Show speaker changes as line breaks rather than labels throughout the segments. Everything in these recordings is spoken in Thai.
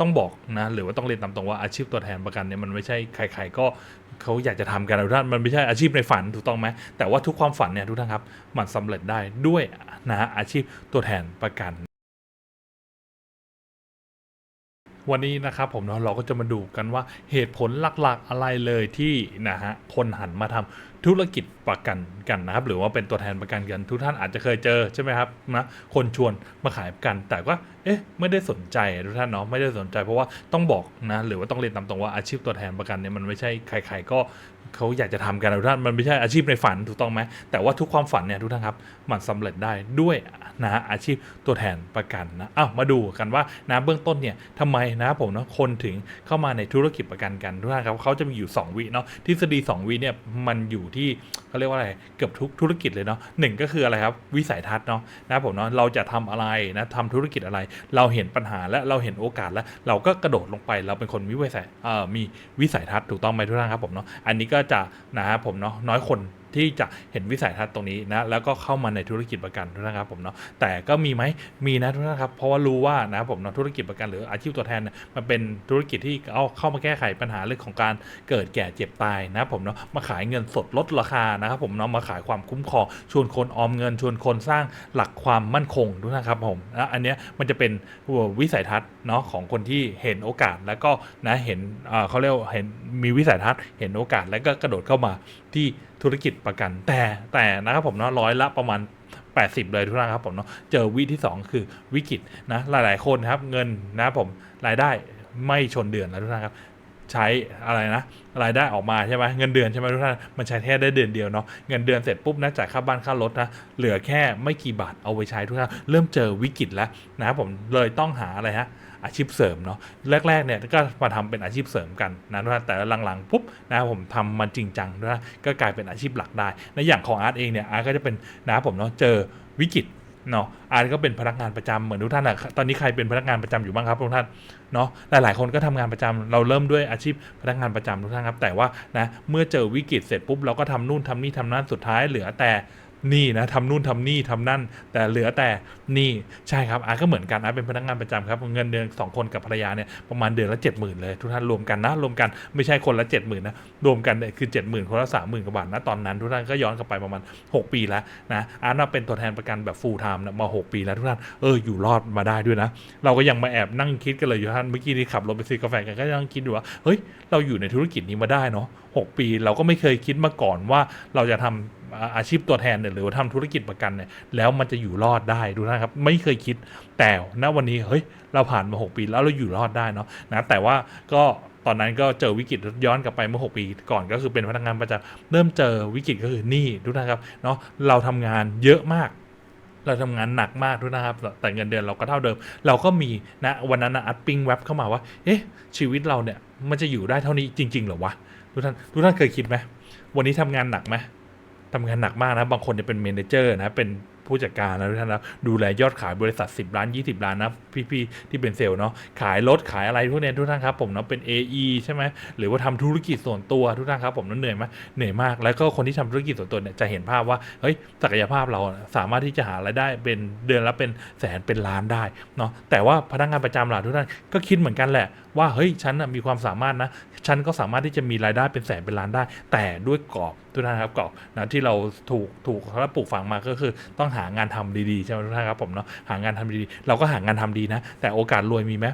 ต้องบอกนะหรือว่าต้องเรียนตามตรงว่าอาชีพตัวแทนประกันเนี่ยมันไม่ใช่ใคร ๆ ก็เขาอยากจะทำกันทุกท่านมันไม่ใช่อาชีพในฝันถูกต้องไหมแต่ว่าทุกความฝันเนี่ยทุกท่านครับมันสำเร็จได้ด้วยนะฮะอาชีพตัวแทนประกัน วันนี้นะครับผมเนาะเราก็จะมาดูกันว่าเหตุผลหลักๆอะไรเลยที่นะฮะคนหันมาทำธุรกิจประกันกันนะครับ หรือว่าเป็นตัวแทนประกันกันทุกท่านอาจจะเคยเจอใช่ไหมครับนะคนชวนมาขายประกัน แต่ว่าเอ๊ะไม่ได้สนใจทุกท่านเนาะไม่ได้สนใจเพราะว่าต้องบอกนะหรือว่าต้องเรียนตามตรงว่าอาชีพตัวแทนประกันเนี่ยมันไม่ใช่ใคร ๆ ก็ เขาอยากจะทำกันทุกท่านมันไม่ใช่อาชีพในฝันถูกต้องไหมแต่ว่าทุกความฝันเนี่ยทุกท่านครับมันสำเร็จได้ด้วยนะฮะอาชีพตัวแทนประกันนะอ้าวมาดูกันว่านะเบื้องต้นเนี่ยทำไมนะผมเนาะคนถึงเข้ามาในธุรกิจประกันกันทุกท่านครับเขาจะมีอยู่ 2 วิเนาะทฤษฎี 2 วิเนี่ยมันอยู่ที่เขาเรียกว่าอะไรเกือบทุกธุรกิจเลยเนาะหนึ่งก็คืออะไรครับวิสัยทัศน์เนาะนะผมเนาะเราจะทำอะไรนะทำธุรกิจอะไร เราเห็นปัญหาและเราเห็นโอกาสแล้วเราก็กระโดดลงไปเราเป็นคนมีวิสัยเอ่อมีวิสัยทัศน์ถูกต้องไหมทุกท่านครับผมเนาะอันนี้ก็จะนะครับผมเนาะน้อยคน ที่จะเห็นวิสัยทัศน์ตรงนี้นะแล้วก็เข้ามาในธุรกิจประกันทุกท่านครับผมเนาะแต่ก็มีไหมมีนะทุกท่านครับเพราะว่ารู้ว่านะผมเนาะธุรกิจประกันหรืออาชีพตัวแทนมันเป็นธุรกิจที่เอาเข้ามาแก้ไขปัญหาเรื่องของการเกิดแก่เจ็บตายนะผมเนาะมาขายเงินสดลดราคานะครับผมเนาะมาขายความคุ้มครองชวนคนออมเงิน ชวนคนสร้างหลักความมั่นคงทุกท่านครับผมนะอันเนี้ยมันจะเป็นวิสัยทัศน์เนาะของคนที่เห็นโอกาสแล้วก็นะเห็นเอ่อเขาเรียกเห็นมีวิสัยทัศน์เห็นโอกาสแล้วก็กระโดดเข้ามา ที่ธุรกิจประกัน แต่แต่นะครับผมเนาะร้อยละประมาณ 80 เลยทุกท่านครับผมเนาะเจอวิที่ 2 คือวิกฤตนะหลาย ๆ คนครับเงินนะผมรายได้ไม่ชนเดือนแล้วทุกท่านครับใช้อะไรนะรายได้ออกมาใช่ไหมเงินเดือนใช่ไหมทุกท่านมันใช้แค่ได้เดือนเดียวเนาะเงินเดือนเสร็จปุ๊บนะจ่ายค่าบ้านค่ารถนะเหลือแค่ไม่กี่บาทเอาไปใช้ทุกท่านเริ่มเจอวิกฤตแล้วนะครับผมเลยต้องหาอะไรฮะ อาชีพเสริมเนาะแรกๆเนี่ยก็มาทำเป็นอาชีพเสริมกันนะทุกท่านแต่หลังๆปุ๊บนะผมทำมันจริงจังด้วยก็กลายเป็นอาชีพหลักได้ในอย่างของอาร์ตเองเนี่ยอาร์ตก็จะเป็นนะผมเนาะเจอวิกฤตเนาะอาร์ตก็เป็นพนักงานประจำเหมือนทุกท่านอะตอนนี้ใครเป็นพนักงานประจำอยู่บ้างครับทุกท่านเนาะหลายๆคนก็ทำงานประจำเราเริ่มด้วยอาชีพพนักงานประจำทุกท่านครับแต่ว่านะเมื่อเจอวิกฤตเสร็จปุ๊บเราก็ทำนู่นทำนี่ทำนั่นสุดท้ายเหลือแต่ นี่นะทำนู่นทำนี่ทำนั่น แต่เหลือแต่นี่ใช่ครับอาก็เหมือนกันอาเป็นพนักงานประจำครับเงินเดือนสองคนกับภรรยาเนี่ยประมาณเดือนละเจ็ดหมื่นเลยทุกท่านรวมกันนะรวมกันไม่ใช่คนละเจ็ดหมื่นนะรวมกันเนี่ยคือเจ็ดหมื่นคนละสามหมื่นกว่าบาทนะตอนนั้นทุกท่านก็ย้อนกลับไปประมาณหกปีแล้วนะอาร์ตเป็นตัวแทนประกันแบบ full time นะมาหกปีแล้วทุกท่านเอออยู่รอดมาได้ด้วยนะ เราก็ยังมาแอบนั่งคิดกันเลยอยู่ท่านเมื่อกี้ที่ขับรถไปซื้อกาแฟกันก็ยังคิดอยู่ว่าเฮ้ยเราอยู่ในธุรกิจนี้มาได้เนาะหกปีเราก็ไม่เคยคิดมาก่อนว่าเราจะทำอา อาชีพตัวแทนเนี่ยหรือว่าทำธุรกิจประกันเนี่ยแล้วมันจะอยู่รอดได้ดูนะครับ ไม่เคยคิดแต่ณวันนี้เฮ้ยเราผ่านมา 6 ปีแล้วเราอยู่รอดได้เนาะนะแต่ว่าก็ตอนนั้นก็เจอวิกฤตย้อนกลับไปเมื่อ 6 ปีก่อนก็คือเป็นพนักงานประจำเริ่มเจอวิกฤตก็คือหนี้ทุกท่านครับเนาะเราทำงานเยอะมากเราทำงานหนักมากด้วยนะครับ แต่เงินเดือนเราก็เท่าเดิม เราก็มีนะวันนั้นนะอัดปิ้งแว็บเข้ามาว่า เอ๊ะ ชีวิตเราเนี่ย มันจะอยู่ได้เท่านี้จริง ๆ เหรอวะ ทุกท่านทุกท่านเคยคิดไหมวันนี้ทำงานหนักไหม ทำงานหนักมากนะ บางคนจะเป็นเมนเจอร์นะ เป็น ผู้จัดการนะทุกท่านนะดูแลยอดขายบริษัท 10 ล้าน 20 ล้านนะพี่ๆที่เป็นเซลล์เนาะขายรถขายอะไรพวกเนี้ยทุกท่านครับผมเนาะเป็น AE ใช่ไหมหรือว่าทำธุรกิจส่วนตัวทุกท่านครับผมนั้นเหนื่อยไหมเหนื่อยมาก แล้วก็คนที่ทำธุรกิจส่วนตัวเนี่ยจะเห็นภาพว่าเฮ้ยศักยภาพเราสามารถที่จะหารายได้เป็นเดือนละเป็นแสนเป็นล้านได้เนาะแต่ว่าพนักงานประจำหล่ะทุกท่านก็คิดเหมือนกันแหละว่าเฮ้ยฉันมีความสามารถนะฉันก็สามารถที่จะมีรายได้เป็นแสนเป็นล้านได้ แต่ด้วยกรอบทุกท่านครับกรอบนะที่เราถูกถูกเขาปลูกฝังมาก็คือต้องหางานทำดีๆใช่ไหมทุกท่านครับผมเนาะหางานทำดีๆเราก็หางานทำดีนะ แต่โอกาสรวยมีไหม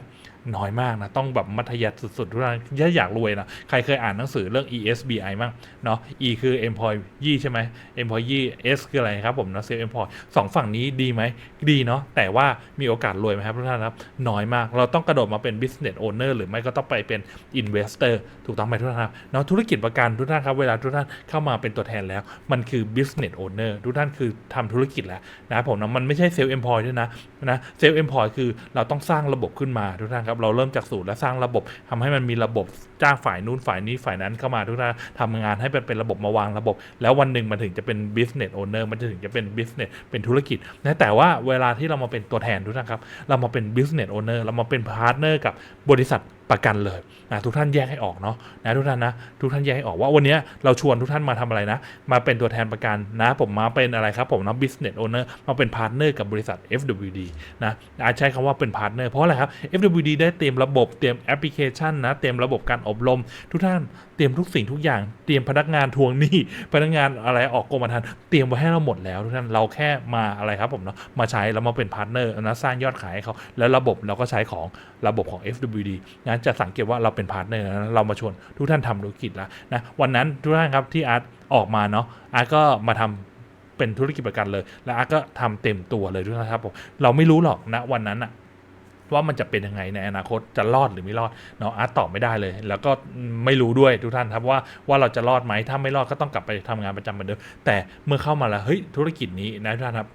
น้อยมากนะ ต้องแบบมัธยัสถ์สุดๆทุกท่านถ้าอยากรวยนะ ใครเคยอ่านหนังสือเรื่อง ESBI มั้งเนาะ E คือ employee ใช่ไหม employee S คืออะไรครับผมนะ self employed สองฝั่งนี้ดีไหม ดีเนาะ แต่ว่ามีโอกาสรวยไหมครับทุกท่านครับ น้อยมาก เราต้องกระโดดมาเป็น business owner หรือไม่ก็ต้องไปเป็น investor ถูกต้องไหมทุกท่านครับ เนาะ ธุรกิจประกันทุกท่านครับ เวลาทุกท่านเข้ามาเป็นตัวแทนแล้ว มันคือ business owner ทุกท่านคือทำธุรกิจแล้วนะผมนะ มันไม่ใช่ self employed ด้วยนะ นะ self employed คือเราต้องสร้างระบบขึ้นมาทุกท่านครับเราเริ่มจากศูนย์และสร้างระบบทำให้มันมีระบบจ้างฝ่ายนู้นฝ่ายนี้ฝ่ายนั้นเข้ามาทุกท่านทำงานให้เป็นเป็นระบบมาวางระบบ แล้ววันหนึ่งมันถึงจะเป็น business owner มันจะถึงจะเป็น business เป็นธุรกิจนะแต่ว่าเวลาที่เรามาเป็นตัวแทนทุกท่านครับ เรามาเป็น business owner เรามาเป็น partner กับบริษัทประกันเลยนะทุกท่านแยกให้ออกเนาะนะทุกท่านนะทุกท่านแยกให้ออกว่าวันนี้เราชวนทุกท่านมาทำอะไรนะ มาเป็นตัวแทนประกันนะผมมาเป็นอะไรครับผมนะ business owner มาเป็นพาร์ทเนอร์กับบริษัท FWD นะอาจใช้คำว่าเป็นพาร์ทเนอร์เพราะอะไรครับ FWD ได้เตรียมระบบเตรียมแอปพลิเคชันนะเตรียมระบบการอบรม ทุกท่านเตรียมทุกสิ่งทุกอย่าง เตรียมพนักงานทวงหนี้พนักงานอะไรออกกรมธรรม์เตรียมไว้ให้เราหมดแล้วทุกท่านเราแค่มาอะไรครับผมเนาะมาใช้แล้วมาเป็นพาร์ทเนอร์นะสร้างยอดขายให้เขาแล้วระบบเราก็ใช้ของระบบของ FWD นะจะสังเกตว่าเราเป็นพาร์ทเนอร์นะเรามาชวนทุกท่านทำธุรกิจแล้วนะวันนั้นทุกท่านครับที่อาร์ตออกมาเนาะอาร์ตก็มาทำเป็นธุรกิจประกันเลย แล้วอาร์ตก็ทำเต็มตัวเลยทุกท่านครับผมเราไม่รู้หรอกนะวันนั้นอะ ว่ามันจะเป็นยังไงในอนาคตจะรอดหรือไม่รอดเนาะอาร์ตตอบไม่ได้เลย แล้วก็ไม่รู้ด้วยทุกท่านครับว่าว่าเราจะรอดไหมถ้าไม่รอดก็ต้องกลับไปทำงานประจำเหมือนเดิมแต่เมื่อเข้ามาแล้วเฮ้ยธุรกิจนี้นะทุกท่านครับ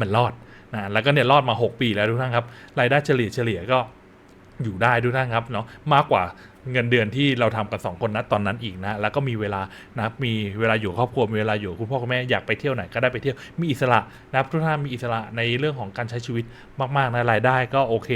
มันรอดนะแล้วก็เนี่ยรอดมา 6 ปีแล้วทุกท่านครับรายได้เฉลี่ยเฉลี่ยก็อยู่ได้ทุกท่านครับเนาะมากกว่า เงินเดือนที่เราทำกับสองคนนะตอนนั้นอีกนะ แล้วก็มีเวลานะครับมีเวลาอยู่ครอบครัวมีเวลาอยู่คุณพ่อคุณแม่อยากไปเที่ยวไหนก็ได้ไปเที่ยวมีอิสระนะครับทุกท่านมีอิสระในเรื่องของการใช้ชีวิตมากๆนะรายได้ก็โอเค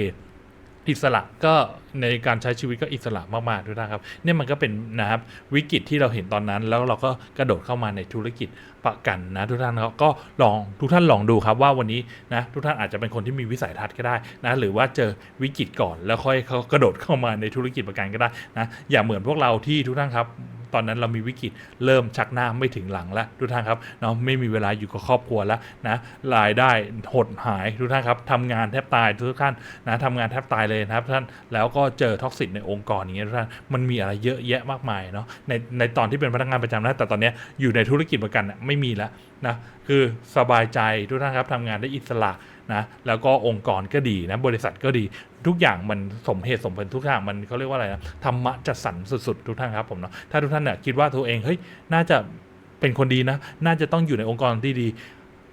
อิสระก็ ในการใช้ชีวิตก็อิสระมากๆทุกท่านครับเนี่ยมันก็เป็นนะครับวิกฤตที่เราเห็นตอนนั้น แล้วเราก็กระโดดเข้ามาในธุรกิจประกันนะทุกท่านก็ลองทุกท่านลองดูครับว่าวันนี้นะทุกท่านอาจจะเป็นคนที่มีวิสัยทัศน์ก็ได้นะหรือว่าเจอวิกฤตก่อนแล้วค่อยเขากระโดดเข้ามาในธุรกิจประกันก็ได้นะอย่าเหมือนพวกเราที่ทุกท่านครับตอนนั้นเรามีวิกฤตเริ่มชักหน้าไม่ถึงหลังแล้วทุกท่านครับเนาะไม่มีเวลาอยู่กับครอบครัวแล้วนะรายได้หดหายทุกท่านครับทำงานแทบตายทุกท่านนะทำงานแทบตายเลยนะครับท่านแล้วก็็เจอท็อกซิตในองค์กรอย่างเงี้ยทุกท่านมันมีอะไรเยอะแยะมากมายเนาะในในตอนที่เป็นพนักงานประจำนะแต่ตอนนี้อยู่ในธุรกิจประกันไม่มีแล้วนะคือสบายใจทุกท่านครับทำงานได้อิสระนะแล้วก็องค์กรก็ดีนะบริษัทก็ดีทุกอย่างมันสมเหตุสมผลทุกอย่างมันเขาเรียกว่าอะไรนะธรรมะจัดสรรสุดๆ ทุกท่านครับผมเนาะถ้าทุกท่านเนี่ยคิดว่าตัวเองเฮ้ยน่าจะเป็นคนดีนะ น่าจะต้องอยู่ในองค์กรที่ดี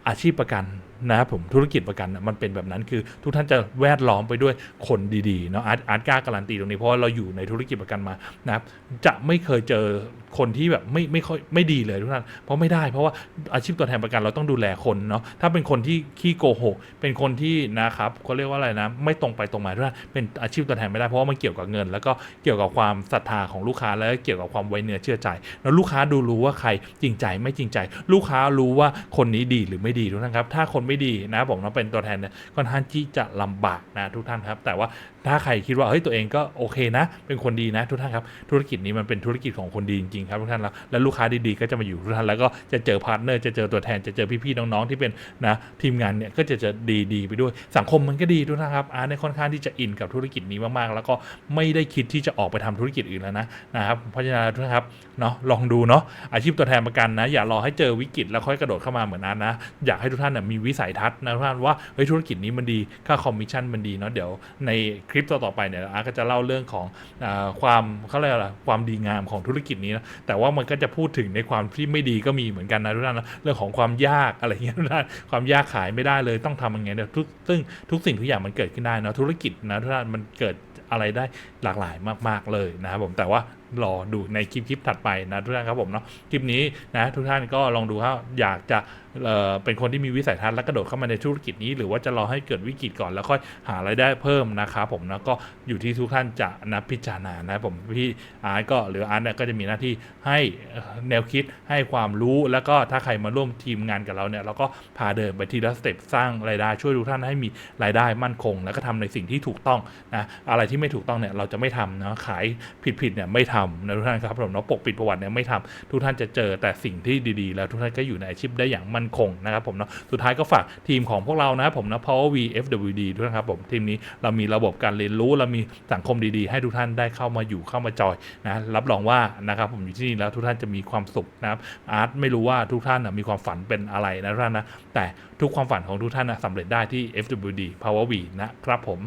อาชีพประกัน นะครับผมธุรกิจประกันน่ะมันเป็นแบบนั้นคือ ทุกท่านจะแวดล้อมไปด้วยคนดีๆเนาะอาร์ตอาร์ตกล้าการันตีตรงนี้เพราะว่าเราอยู่ในธุรกิจประกันมานะครับจะไม่เคยเจอคนที่แบบไม่ไม่ค่อยไม่ดีเลยทุกท่านเพราะไม่ได้เพราะว่าอาชีพตัวแทนประกันเราต้องดูแลคนเนาะถ้าเป็นคนที่ขี้โกหกเป็นคนที่นะครับเขาเรียกว่าอะไรนะ ไม่ตรงไปตรงมาด้วยเป็นอาชีพตัวแทนไม่ได้เพราะว่ามันเกี่ยวกับเงิน แล้วก็เกี่ยวกับความศรัทธาของลูกค้าแล้วก็เกี่ยวกับความไว้เนื้อเชื่อใจแล้วลูกค้าดูรู้ว่าใครจริงใจไม่จริงใจ ลูกค้ารู้ว่าคนนี้ดีหรือไม่ดีทุกท่านครับถ้าคนไม่ดีนะผมเราเป็นตัวแทนเนี่ยค่อนข้างที่จะลำบากนะทุกท่านครับ แต่ว่าถ้าใครคิดว่าเฮ้ยตัวเองก็โอเคนะ เป็นคนดีนะทุกท่านครับ ธุรกิจนี้มันเป็นธุรกิจของคนดีจริงๆครับทุกท่านแล้วแล้วลูกค้าดีๆก็จะมาอยู่ทุกท่านแล้วก็จะเจอพาร์ทเนอร์จะเจอตัวแทนจะเจอพี่ๆน้องๆที่เป็นนะทีมงานเนี่ยก็จะจะดีๆไปด้วยสังคมมันก็ดีทุกท่านครับอาร์ตในยค่อนข้างที่จะอินกับธุรกิจนี้มากๆ แล้วก็ไม่ได้คิดที่จะออกไปทำธุรกิจอื่นแล้วนะนะครับเพราะฉะนั้นทุกท่านครับเนาะลองดูเนาะอาชีพตัวแทนประกันนะ อย่ารอให้เจอวิกฤตแล้วค่อยกระโดดเข้ามาเหมือนนั้นนะอยากให้ทุกท่านนะมีวิสัยทัศน์นะทุกท่านว่าเฮ้ยธุรกิจนี้มันดีค่าคอมมิชชั่นมันดีเนาะเดี๋ยวในคลิปต่อๆไปเนี่ยอาร์ก็จะเล่าเรื่องของอความเขาเรียกอะไรความดีงามของธุรกิจนี้นะแต่ว่ามันก็จะพูดถึงในความที่ไม่ดีก็มีเหมือนกันนะทุกท่านนะเรื่องของความยากอะไรเงี้ยทุกท่านความยากขายไม่ได้เลยต้องทำยังไงเนี่ยทุกซึ่งทุกสิ่งทุกอย่างมันเกิดขึ้นได้นะธุรกิจนะทุกท่านมันเกิดอะไรได้หลากหลายมาก ๆ เลยนะครับผมแต่ว่า รอดูในคลิปคลิปถัดไปนะทุกท่านครับผมเนาะคลิปนี้นะทุกท่านก็ลองดูว่าอยากจะเออเป็นคนที่มีวิสัยทัศน์และกระโดดเข้ามาในธุรกิจนี้ หรือว่าจะรอให้เกิดวิกฤตก่อนแล้วค่อยหารายได้เพิ่มนะครับผมนะก็อยู่ที่ทุกท่านจะนะพิจารณานะผมพี่อาร์ตก็หรืออาร์ตเนี่ยก็จะมีหน้าที่ให้แนวคิดให้ความรู้แล้วก็ถ้าใครมาร่วมทีมงานกับเราเนี่ยเราก็พาเดินไปทีละสเต็ปสร้างรายได้ช่วยทุกท่านให้มีรายได้มั่นคง แล้วก็ทำในสิ่งที่ถูกต้องนะอะไรที่ไม่ถูกต้องเนี่ยเราจะไม่ทำนะขายผิดๆเนี่ยไม่ทำนะทุกท่านครับผมเนาะปกปิดประวัติเนี่ยไม่ทำทุกท่านจะเจอแต่สิ่งที่ดีๆ แล้วทุกท่านก็อยู่ในอาชีพได้อย่างมั่นคงนะครับผมเนาะสุดท้ายก็ฝากทีมของพวกเรานะครับผมนะ Power V FWD ด้วยนะครับผมทีมนี้เรามีระบบการเรียนรู้เรามีสังคมดีๆ ให้ทุกท่านได้เข้ามาอยู่เข้ามาจอยนะรับรองว่านะครับผมอยู่ที่นี่แล้วทุกท่านจะมีความสุขนะครับอาร์ตไม่รู้ว่าทุกท่านนะมีความฝันเป็นอะไรนะท่านนะแต่ทุกความฝันของทุกท่านนะสำเร็จได้ที่ FWD Power V นะครับผม